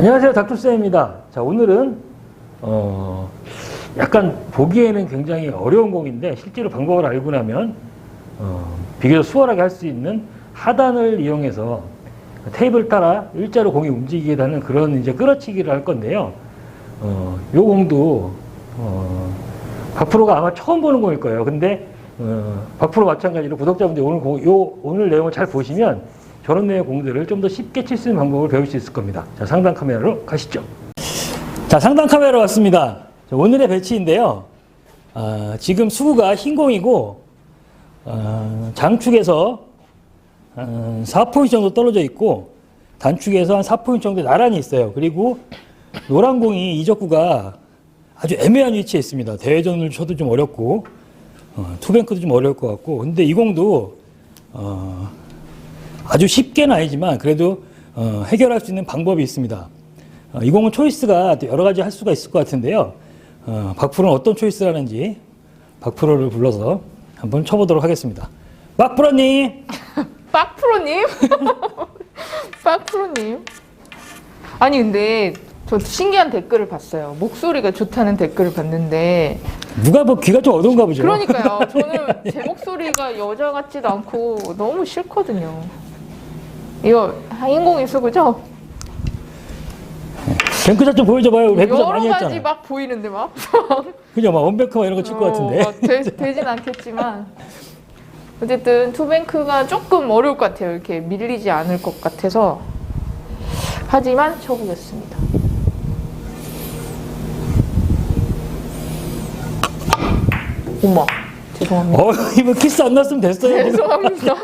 안녕하세요. 닥터쌤입니다. 자, 오늘은, 어, 약간 보기에는 굉장히 어려운 공인데, 실제로 방법을 알고 나면, 어, 비교적 수월하게 할 수 있는 하단을 이용해서 테이블 따라 일자로 공이 움직이게 되는 그런 이제 끌어치기를 할 건데요. 어, 요 공도, 어, 박프로가 아마 처음 보는 공일 거예요. 근데, 어, 박프로 마찬가지로 구독자분들이 오늘 공, 요, 오늘 내용을 잘 보시면 저런 내용의 공들을 좀 더 쉽게 칠 수 있는 방법을 배울 수 있을 겁니다. 자, 상단 카메라로 가시죠. 자, 상단 카메라 왔습니다. 자, 오늘의 배치인데요. 아, 지금 수구가 흰 공이고, 아, 장축에서 한 4포인트 정도 떨어져 있고, 단축에서 한 4포인트 정도 나란히 있어요. 그리고 노란 공이 이적구가 아주 애매한 위치에 있습니다. 대회전을 쳐도 좀 어렵고, 어, 투뱅크도 좀 어려울 것 같고, 근데 이 공도, 어, 아주 쉽게는 아니지만 그래도 어, 해결할 수 있는 방법이 있습니다. 어, 이 공은 초이스가 또 여러 가지 할 수가 있을 것 같은데요. 어, 박프로는 어떤 초이스를 하는지 박프로를 불러서 한번 쳐보도록 하겠습니다. 박프로님! 빡프로님? 빡프로님? 아니 근데 저 신기한 댓글을 봤어요. 목소리가 좋다는 댓글을 봤는데 누가 뭐 귀가 좀 어두운가 보죠? 그러니까요. 저는 제 목소리가 여자 같지도 않고 너무 싫거든요. 이거 인공위수 그죠? 뱅크샷 좀 보여줘봐요. 우리 뱅크샷 여러 많이 가지 했잖아. 막 보이는데 막. 그죠? 막 원뱅크 막 이런 거 칠 것 같은데. 어, 막 되, 되진 않겠지만 어쨌든 투뱅크가 조금 어려울 것 같아요. 이렇게 밀리지 않을 것 같아서 하지만 쳐보겠습니다. 어머 죄송합니다. 어, 이거 키스 안 났으면 됐어요. 죄송합니다.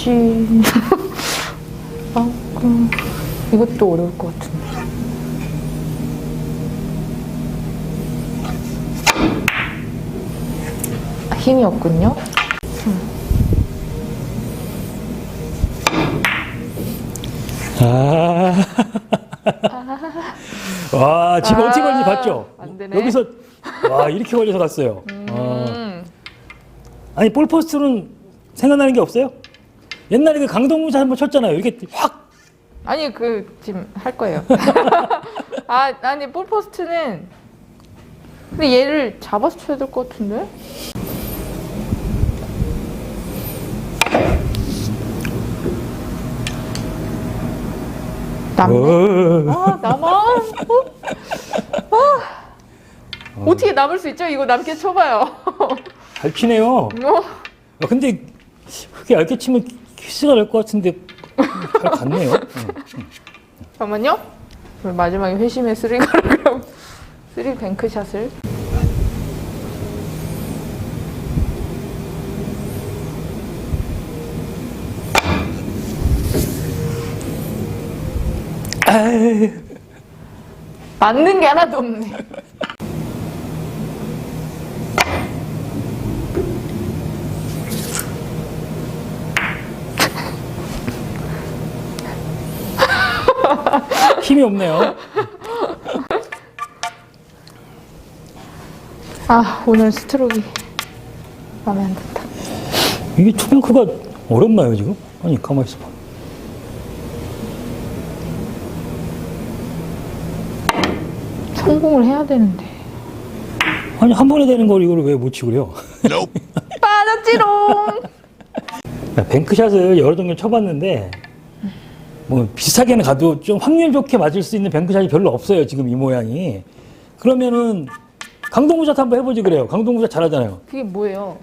접시. 아, 음, 이것도 어려울 것 같은데. 아, 힘이 없군요. 아. 와, 지금 아, 어떻게 걸리는지 봤죠? 안 되네. 여기서, 와, 이렇게 걸려서 갔어요. 어. 음, 아니, 볼포스트는 생각나는 게 없어요? 옛날에 그 강동무사 한번 쳤잖아요. 이렇게 확, 아니 그 지금 할 거예요. 아 아니 볼포스트는 근데 얘를 잡아서 쳐야 될 것 같은데? 남네? 어. 아 남아? 어? 아. 어떻게 남을 수 있죠? 이거 남게 쳐봐요. 잘 치네요. 어? 아, 근데, 그게 얇게 치면 키스가 날것 같은데, 잘 갔네요. 응. 잠깐만요. 그럼 마지막에 회심의 쓰리가를 그럼 쓰리 뱅크샷을 맞는 게 하나도 없네. 힘이 없네요. 아 오늘 스트로크 마음에 안 든다. 이게 투뱅크가 어렵나요, 지금? 아니, 가만히 있어봐. 성공을 해야 되는데. 아니, 한 번에 되는 걸 이걸 왜 못 치고 그래요? 빠졌지롱. 뱅크샷을 여러 종류 쳐봤는데 뭐 비슷하게는 가도 좀 확률 좋게 맞을 수 있는 뱅크샷이 별로 없어요 지금 이 모양이 그러면은 강동구샷 한번 해보지 그래요 강동구샷 잘하잖아요 그게 뭐예요?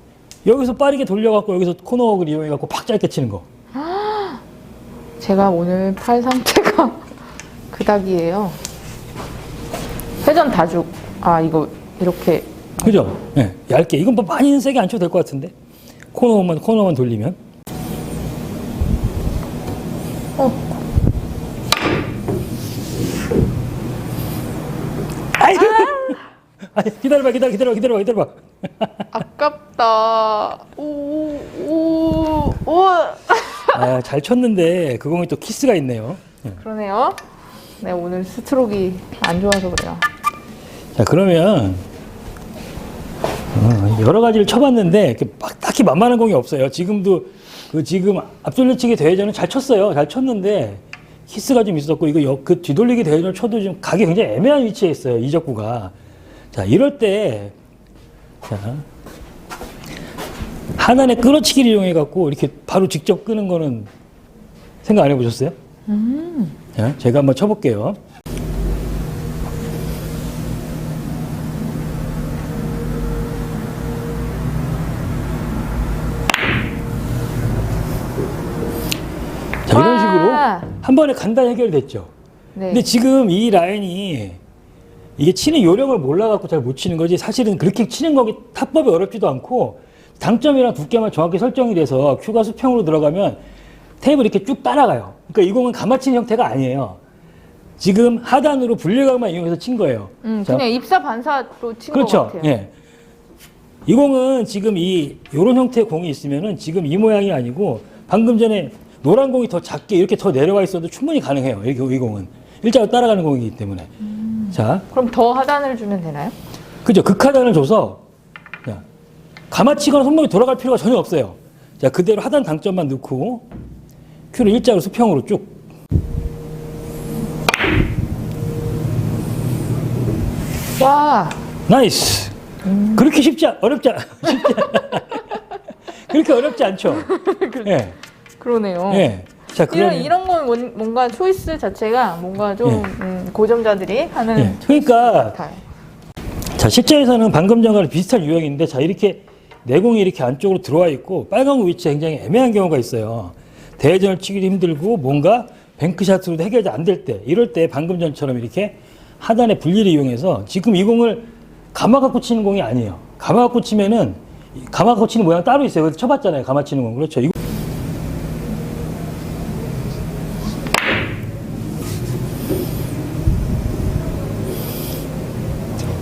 여기서 빠르게 돌려갖고 여기서 코너웍을 이용해갖고 팍 짧게 치는 거 제가 오늘 팔 상태가 그닥이에요. 회전 다죽. 아 이거 이렇게 그죠? 예, 얇게 이건 뭐 많이는 세게 안 쳐도 될 것 같은데 코너만 코너만 돌리면 어. 아이고 아니 기다려봐 기다려 기다려봐 기다려봐 기다려봐 아깝다. 오 오 오. 아, 잘 쳤는데 그 공이 또 키스가 있네요 예. 그러네요. 네 오늘 스트로크 안 좋아서 그래요. 자 그러면 어, 여러 가지를 쳐봤는데 이렇게 막 딱히 만만한 공이 없어요. 지금도 그 지금 앞돌려치기 대회전은 잘 쳤어요. 잘 쳤는데 키스가 좀 있었고 이거 역- 그 뒤돌리기 대회전을 쳐도 지금 각이 굉장히 애매한 위치에 있어요. 이적구가. 자 이럴 때 자, 하단의 끌어치기를 이용해 갖고 이렇게 바로 직접 끄는 거는 생각 안 해보셨어요? 자, 제가 한번 쳐볼게요. 자 이런 식으로 와. 한 번에 간단히 해결됐죠. 네. 근데 지금 이 라인이 이게 치는 요령을 몰라갖고 잘 못 치는 거지 사실은 그렇게 치는 거기 타법이 어렵지도 않고 당점이랑 두께만 정확히 설정이 돼서 큐가 수평으로 들어가면 테이블 이렇게 쭉 따라가요. 그러니까 이 공은 가마치는 형태가 아니에요. 지금 하단으로 분리각만 이용해서 친 거예요. 음, 자, 그냥 입사 반사로 친것 그렇죠. 같아요. 예. 이 공은 지금 이 요런 형태의 공이 있으면은 지금 이 모양이 아니고 방금 전에 노란 공이 더 작게 이렇게 더 내려와 있어도 충분히 가능해요. 이, 이 공은 일자로 따라가는 공이기 때문에. 자, 그럼 더 하단을 주면 되나요? 그죠? 극하단을 줘서 자, 가마치거나 손목이 돌아갈 필요가 전혀 없어요. 자, 그대로 하단 당점만 넣고 큐를 일자로 수평으로 쭉. 와, 나이스. 그렇게 쉽지 않, 어렵지 않, 쉽지 않. 그렇게 어렵지 않죠. 예. 그러네요. 예. 자, 어. 이런 그러면 이런 건 뭔- 뭔가 초이스 자체가 뭔가 좀 예. 음, 고점자들이 하는 예. 그러니까. 자, 실전에서는 방금 전과랑 비슷한 유형인데 자, 이렇게 내공이 이렇게 안쪽으로 들어와 있고 빨간 공 위치가 굉장히 애매한 경우가 있어요. 대회전을 치기도 힘들고 뭔가 뱅크샷으로도 해결이 안 될 때, 이럴 때 방금 전처럼 이렇게 하단의 분리를 이용해서 지금 이 공을 가마 갖고 치는 공이 아니에요. 가마 갖고 치면은 이 가마 갖고 치는 모양 따로 있어요. 그래서 쳐봤잖아요. 가마 치는 공. 그렇죠. 이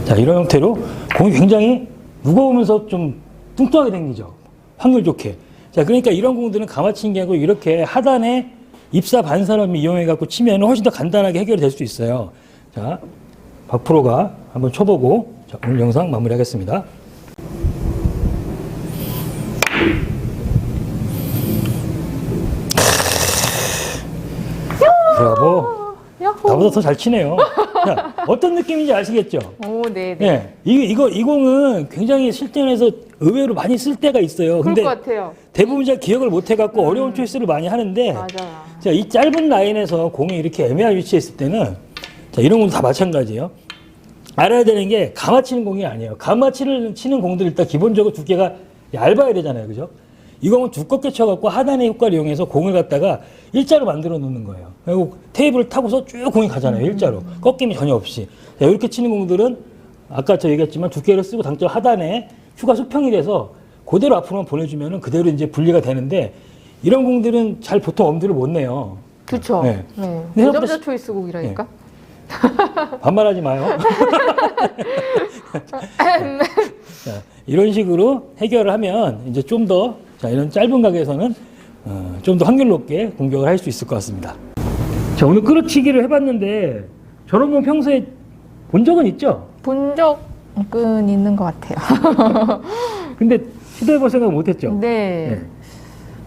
자, 이런 형태로 공이 굉장히 무거우면서 좀 뚱뚱하게 생기죠. 확률 좋게. 자, 그러니까 이런 공들은 아니고 이렇게 하단에 입사 반사람을 이용해 갖고 치면 훨씬 더 간단하게 해결이 될수 있어요. 자, 박 프로가 한번 쳐보고 자, 오늘 영상 마무리하겠습니다. 브라보. 야호. 나보다 더 잘 치네요. 자, 어떤 느낌인지 아시겠죠? 오, 네, 네. 예. 이, 이거, 이 공은 굉장히 실전에서 의외로 많이 쓸 때가 있어요. 그럴 근데 것 같아요. 대부분 잘 기억을 못 해갖고 어려운 초이스를 많이 하는데, 맞아요. 자, 이 짧은 라인에서 공이 이렇게 애매한 위치에 있을 때는, 자, 이런 공도 다 마찬가지예요. 알아야 되는 게 가마 치는 공이 아니에요. 가마 치는, 치는 공들 일단 기본적으로 두께가 얇아야 되잖아요. 그죠? 이 공은 두껍게 쳐갖고 하단의 효과를 이용해서 공을 갖다가 일자로 만들어 놓는 거예요. 그리고 테이블을 타고서 쭉 공이 가잖아요. 일자로. 꺾임이 전혀 없이. 자, 이렇게 치는 공들은 아까 저 얘기했지만 두께를 쓰고 당점 하단에 휴가 수평이 돼서 그대로 앞으로만 보내주면은 그대로 이제 분리가 되는데 이런 공들은 잘 보통 엄두를 못 내요. 그쵸. 네. 네. 고점자 생각보다- 초이스 곡이라니까. 반말하지 마요. 자, 이런 식으로 해결을 하면 이제 좀 더, 자, 이런 짧은 가게에서는 어, 좀더 확률 높게 공격을 할 수 있을 것 같습니다. 자, 오늘 끌어치기를 해봤는데 저런 건 평소에 본 적은 있죠? 본 적은 있는 것 같아요. 근데 시도해볼 생각 못 했죠? 네. 네.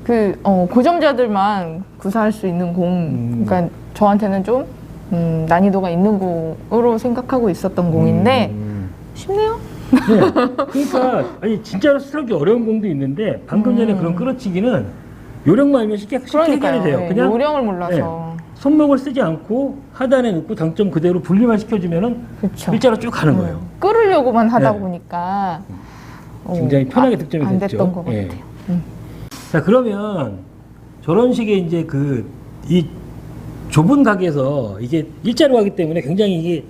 그, 어, 고점자들만 구사할 수 있는 공. 음. 그러니까 저한테는 좀, 음, 난이도가 있는 공으로 생각하고 있었던 공인데, 음. 쉽네요? 네. 그러니까 아니 진짜로 쓰기 어려운 공도 있는데 방금 전에 음. 그런 끌어치기는 요령만 알면 쉽게 쉽게 해결이. 돼요. 네, 그냥 요령을 몰라서. 손목을 쓰지 않고 하단에 넣고 당점 그대로 분리만 시켜주면은 그렇죠. 일자로 쭉 가는 거예요. 끌으려고만 하다 네. 보니까 어, 굉장히 편하게 아, 득점이 안 됐죠. 됐던 것 예. 같아요. 음. 자 그러면 저런 식의 이제 그 이 좁은 각에서 이게 일자로 가기 때문에 굉장히 이게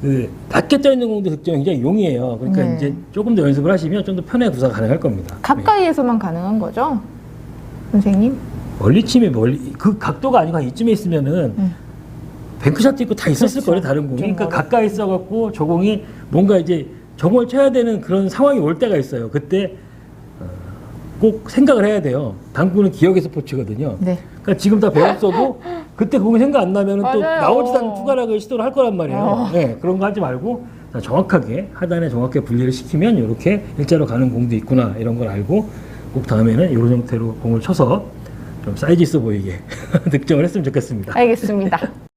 그 낮게 떠 있는 공도 득점이 굉장히 용이해요. 그러니까 네. 이제 조금 더 연습을 하시면 좀 더 편하게 구사가 가능할 겁니다. 네. 가까이에서만 가능한 거죠, 선생님? 멀리 치면 멀리 그 각도가 아니고 한 이쯤에 있으면은 음. 뱅크샷도 있고 다 있었을 그렇죠. 거예요 다른 공이 좀 그러니까 멀어. 가까이 있어갖고 저 공이 뭔가 이제 저공을 쳐야 되는 그런 상황이 올 때가 있어요 그때 어, 꼭 생각을 해야 돼요. 당구는 기억의 스포츠거든요. 네. 그러니까 지금 다 배웠어도 그때 그거 생각 안 나면 또 나오지도 않는 투가락을 시도를 할 거란 말이에요. 어. 네, 그런 거 하지 말고 정확하게 하단에 정확하게 분리를 시키면 이렇게 일자로 가는 공도 있구나 이런 걸 알고 꼭 다음에는 이런 형태로 공을 쳐서 좀 사이즈 있어 보이게 득점을 했으면 좋겠습니다. 알겠습니다.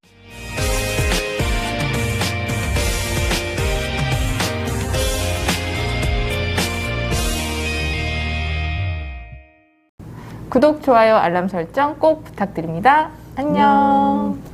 구독, 좋아요, 알람 설정 꼭 부탁드립니다. 안녕.